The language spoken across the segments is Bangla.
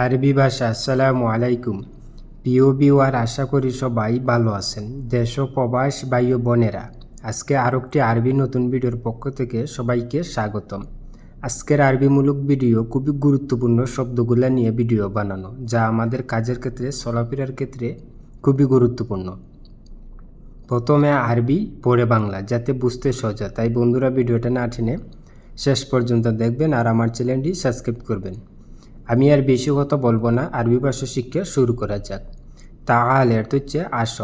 আরবি ভাষা, আসসালামু আলাইকুম। প্রিয় বিওয়ার আশা করি সবাই ভালো আছেন। দেশ প্রবাস ও বোনেরা, আজকে আরও একটি আরবি নতুন ভিডিওর পক্ষ থেকে সবাইকে স্বাগতম। আজকের আরবিমূলক ভিডিও খুবই গুরুত্বপূর্ণ শব্দগুলো নিয়ে ভিডিও বানানো, যা আমাদের কাজের ক্ষেত্রে, চলাফেরার ক্ষেত্রে খুবই গুরুত্বপূর্ণ। প্রথমে আরবি, পরে বাংলা, যাতে বুঝতে সহজ তাই বন্ধুরা ভিডিওটা না টেনে শেষ পর্যন্ত দেখবেন আর আমার চ্যানেলটি সাবস্ক্রাইব করবেন। আমি আর বেশি কথা বলব না, আরবি ভাষা শিক্ষা শুরু করা যাক। তাল এর তো হচ্ছে আস।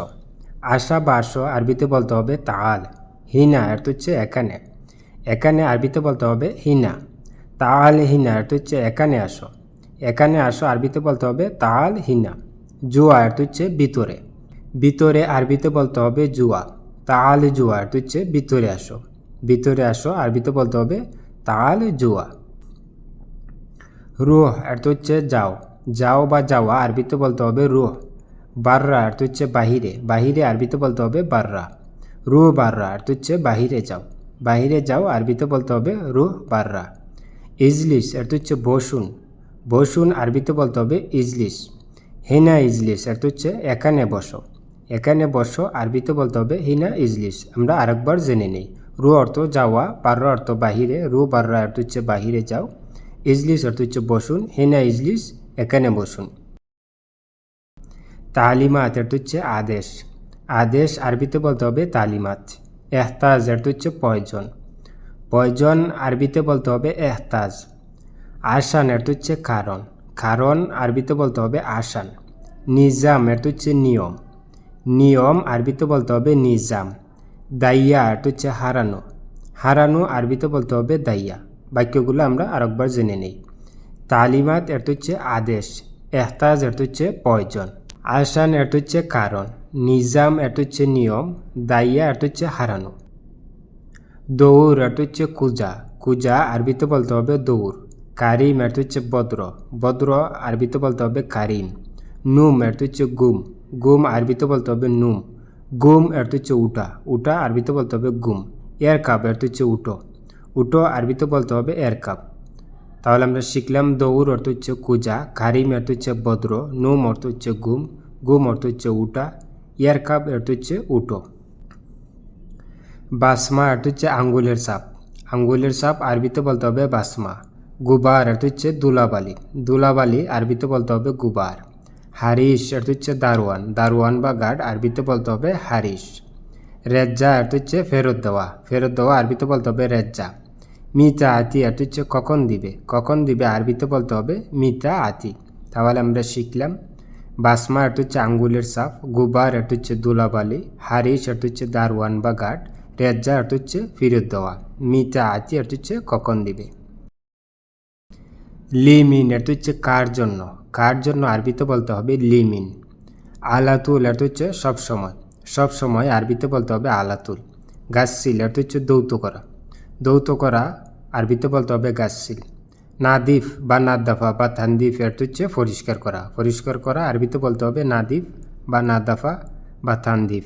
আশা বা আস, আরবিতে বলতে হবে তাল হিনা এর তো হচ্ছে এখানে। এখানে আরবিতে বলতে হবে হিনা। তাল হিনা এর তো হচ্ছে এখানে আসো। এখানে আসো, আরবিতে বলতে হবে তাল হিনা। জুয়া এর তো হচ্ছে ভিতরে। ভিতরে আরবিতে বলতে হবে জুয়া। তাল জুয়া এর তো হচ্ছে ভিতরে আসো। ভিতরে আসো, আরবিতে বলতে হবে তাল জুয়া। রুহ অর্থ হচ্ছে যাও। যাও বা যাওয়া, আরবিতে বলতে হবে রুহ। বাররা অর্থ হচ্ছে বাহিরে। বাহিরে, আরবিতে বলতে হবে বাররা। রুহ, বাররা অর্থ হচ্ছে বাহিরে যাও। বাহিরে যাও, আরবিতে বলতে হবে রুহ, বাররা। ইজলিস অর্থ হচ্ছে বসুন। বসুন, আরবিতে বলতে হবে ইজলিস। হিনা ইজলিস অর্থ হচ্ছে এখানে বসো। এখানে বসো, আরবিতে বলতে হবে হিনা ইজলিস। আমরা আরেকবার জেনে নেই। রু অর্থ যাওয়া, বাররা অর্থ বাহিরে। রু বাররা অর্থ হচ্ছে বাহিরে যাও। ইজলিস অর্থ হচ্ছে বসুন, হেনা ইজলিস, এখানে বসুন। তালিমাত অর্থ হচ্ছে আদেশ। আদেশ আরবিতে বলতে হবে তালিমাত। এহতাজ অর্থ হচ্ছে প্রয়োজন। প্রয়োজন আরবিতে বলতে হবে এহতাজ। আসান অর্থ হচ্ছে কারণ। কারণ আরবিতে বলতে হবে আসান। নিজাম অর্থ হচ্ছে নিয়ম। নিয়ম আরবিতে বলতে হবে নিজাম। দাইয়া অর্থ হচ্ছে হারানো। হারানো আরবিতে বলতে হবে দাইয়া। বাক্যগুলো আমরা আরেকবার জেনে নেই তালিমাত এর হচ্ছে আদেশ এহতাজ এর হচ্ছে প্রয়োজন আসান এর হচ্ছে কারণ নিজাম এর হচ্ছে নিয়ম দাইয়া এর হচ্ছে হারানো দৌড় এর হচ্ছে কুজা কুজা আরবিতে বলতে হবে দৌড় কারিম এর হচ্ছে বদ্র বদ্র আরবিতে বলতে হবে কারিম নুম এর হচ্ছে গুম গুম আরবিতে বলতে হবে নুম গুম এর হচ্ছে উটা উটা আরবিতে বলতে হবে গুম এর কাপ এর হচ্ছে উটো উটো আরবিতে বলতে হবে এর কাপ। তাহলে আমরা শিখলাম দৌড় অর্থ হচ্ছে কুজা কারিম অর্থ হচ্ছে বদ্র, নুম অর্থ হচ্ছে গুম গুম অর্থ হচ্ছে উটা, ইয়ার কাপ অর্থ হচ্ছে উটো। বাসমা অর্থ হচ্ছে আঙ্গুলের সাপ। আঙ্গুলের সাপ আরবিতে বলতে হবে বাসমা। গুবার অর্থ হচ্ছে দুলাবালি। দুলাবালি আরবিতে বলতে হবে গুবার। হারিস অর্থ হচ্ছে দারোয়ান। দারোয়ান বা গার্ড আরবিতে বলতে হবে হারিস রেজ্জা অর্থ হচ্ছে ফেরত দেওয়া। ফেরত দেওয়া আরবিতে বলতে হবে রেজ্জা। মিতা আতি অর্থ হচ্ছে কখন দিবে? কখন দিবে? আরবিতে বলতে হবে মিতা আতি। তাহলে আমরা শিখলাম, বাসমা অর্থ হচ্ছে আঙ্গুলের সাফ, গুবার অর্থ হচ্ছে দুলাবালি হারিস অর্থ হচ্ছে দারওয়ান বা গার্ড রেজ্জা অর্থ হচ্ছে ফেরত দেওয়া। মিতা আতি অর্থ হচ্ছে কখন দিবে? লিমিন অর্থ হচ্ছে কার জন্য? কার জন্য আরবিতে বলতে হবে লিমিন। আলাতুল অর্থ হচ্ছে সবসময়। সবসময় আরবিতে বলতে হবে আলাতুল। গাছসিল অর্থ হচ্ছে দৌত করা। দৌত করা আরবিতে বলতে হবে গাছসিল নাদিফ বা নাদাফা বা থানদিফ এর হচ্ছে পরিষ্কার করা। পরিষ্কার করা আরবিতে বলতে হবে নাদিফ বা নাদাফা বা থানদিফ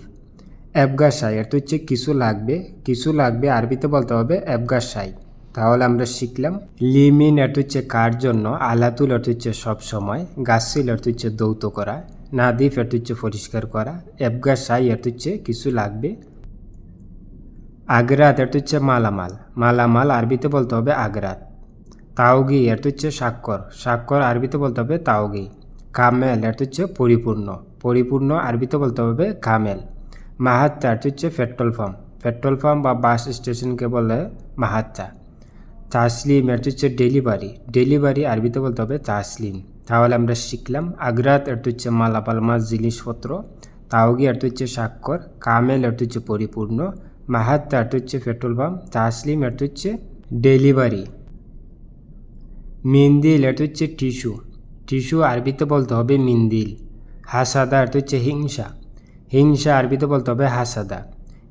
অ্যাবগাসাই এর হচ্ছে কিছু লাগবে কিছু লাগবে আরবিতে বলতে হবে অ্যাবগাসাই তাহলে আমরা শিখলাম লিমিন এর হচ্ছে কার জন্য, আলাতুল এর হচ্ছে সব সময় গাছসিল এর হচ্ছে দৌত করা নাদিফ এর হচ্ছে পরিষ্কার করা এবগা সাই এর হচ্ছে কিছু লাগবে আগ্রাত এর হচ্ছে মালামাল। মালামাল আরবিতে বলতে হবে আগ্রাত। তাওগি এর হচ্ছে স্বাক্ষর। স্বাক্ষর আরবিতে বলতে হবে তাওগি। কামেল এর হচ্ছে পরিপূর্ণ। পরিপূর্ণ আরবিতে বলতে হবে কামেল। মাহাত্তা এর হচ্ছে পেট্রোল পাম্প। পেট্রোল পাম্প বা বাস স্টেশনকে বলে মাহাত্তা। তাসলিম এর হচ্ছে ডেলিভারি। ডেলিভারি আরবিতে বলতে হবে তাসলিম। তাহলে আমরা শিখলাম আগ্রাত এর হচ্ছে মালাপাল মাছ, জিনিসপত্র। তাওগি এর হচ্ছে স্বাক্ষর। কামেল এর হচ্ছে পরিপূর্ণ। মাহাত্তা এর হচ্ছে পেট্রোল পাম্প, তাসলিম এর হচ্ছে ডেলিভারি। মিন্দিল এর হচ্ছে টিস্যু। টিস্যু আরবিতে বলতে হবে মিন্দিল। হাসাদা এর হচ্ছে হিংসা। হিংসা আরবিতে বলতে হবে হাসাদা।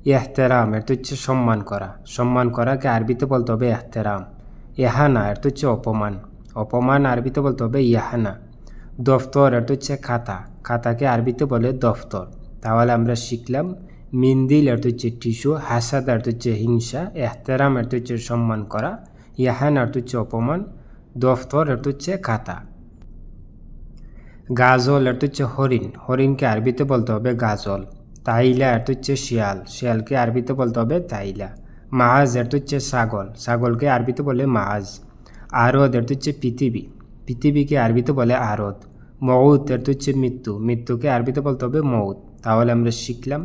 এহতেরাম এর হচ্ছে সম্মান করা। সম্মান করাকে আরবিতে বলতে হবে এহতেরাম। এহানা এর হচ্ছে অপমান। অপমান আরবিতে বলতে হবে ইয়াহানা দফতর এটা হচ্ছে খাতা। খাতাকে আরবিতে বলে দফতর। তাহলে আমরা শিখলাম মিন্দিল এটা হচ্ছে টিস্যু হাসাদ এটা হচ্ছে হিংসা, এহতেরাম এটা হচ্ছে সম্মান করা, ইয়াহান এটা হচ্ছে অপমান, দফতর এটা হচ্ছে খাতা। গাজল এটা হচ্ছে হরিণ, হরিণকে আরবিতে বলতে হবে গাজল। তাইলা এটা হচ্ছে শিয়াল, শিয়ালকে আরবিতে বলতে হবে তাইলা। মাহাজ এটা হচ্ছে ছাগল, ছাগলকে আরবিতে বলে মাহাজ আরদ এটা হচ্ছে পৃথিবী, পৃথিবীকে আরবিতে বলে আরদ। মৌত এটা হচ্ছে মৃত্যু, মৃত্যুকে আরবিতে বলতে হবে মৌত তাহলে আমরা শিখলাম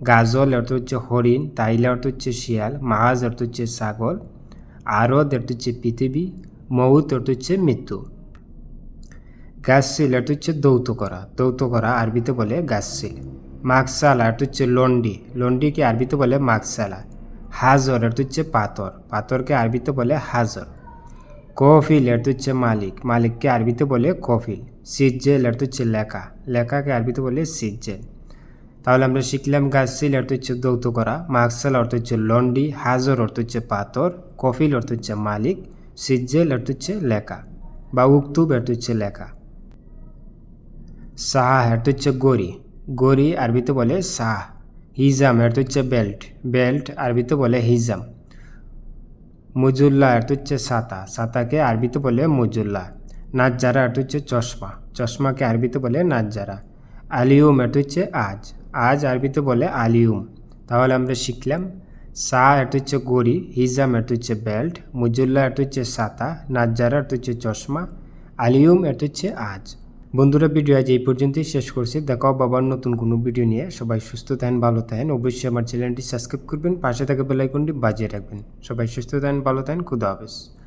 গাজল অর্থ হচ্ছে হরিণ তাইলা অর্থ হচ্ছে শিয়াল মাহাজ অর্থ হচ্ছে ছাগল আরদ অর্থ হচ্ছে পৃথিবী মৌত অর্থ হচ্ছে মৃত্যু গাছশিল এটা হচ্ছে দৌত করা দৌত করা আরবিতে বলে গাছশিল মাকসালা এটা হচ্ছে লন্ডি লন্ডিকে আরবিতে বলে মাকসালা হাজর এটা হচ্ছে পাথর পাথরকে আরবিতে বলে হাজর কফিল এটা হচ্ছে মালিক মালিককে আরবিতে বলে কফিল সিজ্জেল এটা হচ্ছে লেখা লেখাকে আরবিতে বলে সিজ্জেল তাহলে আমরা শিখলাম গাছশিল অর্থ হচ্ছে দৌত করা মাকসাল অর্থ হচ্ছে লন্ডি হাজর অর্থ হচ্ছে পাথর কফিল অর্থ হচ্ছে মালিক সিজ্জেল অর্থ হচ্ছে লেখা বা উক্তুব অর্থ হচ্ছে লেখা সাহা এটা হচ্ছে গড়ি গড়ি আরবিতে বলে সাহ হিজাম এটা হচ্ছে বেল্ট বেল্ট আরবিতে বলে হিজাম মুজুল্লা এটা হচ্ছে ছাতা ছাতাকে আরবিতে বলে মুজুল্লা নাজ্জারা এটা হচ্ছে চশমা চশমাকে আরবিতে বলে নাজ্জারা আলিউম এটা হচ্ছে আজ আজ আরবিতে বলে আলিউম। তাহলে আমরা শিখলাম, সা এটা হচ্ছে গড়ি, হিজাম এটা হচ্ছে বেল্ট, মুজুল্লা এটা হচ্ছে সাতা, নাজ্জারা এটা হচ্ছে চশমা, আলিউম এটা হচ্ছে আজ। বন্ধুরা, ভিডিও আজ এই পর্যন্তই শেষ করছি। দেখাও বাবার নতুন কোনো ভিডিও নিয়ে। সবাই সুস্থ থাকেন, ভালো থাকেন। অবশ্যই আমার চ্যানেলটি সাবস্ক্রাইব করবেন। পাশে থাকা বেলাইকনটি বাজিয়ে রাখবেন। সবাই সুস্থ থাকেন, ভালো থাকেন। খুদা হাফেজ।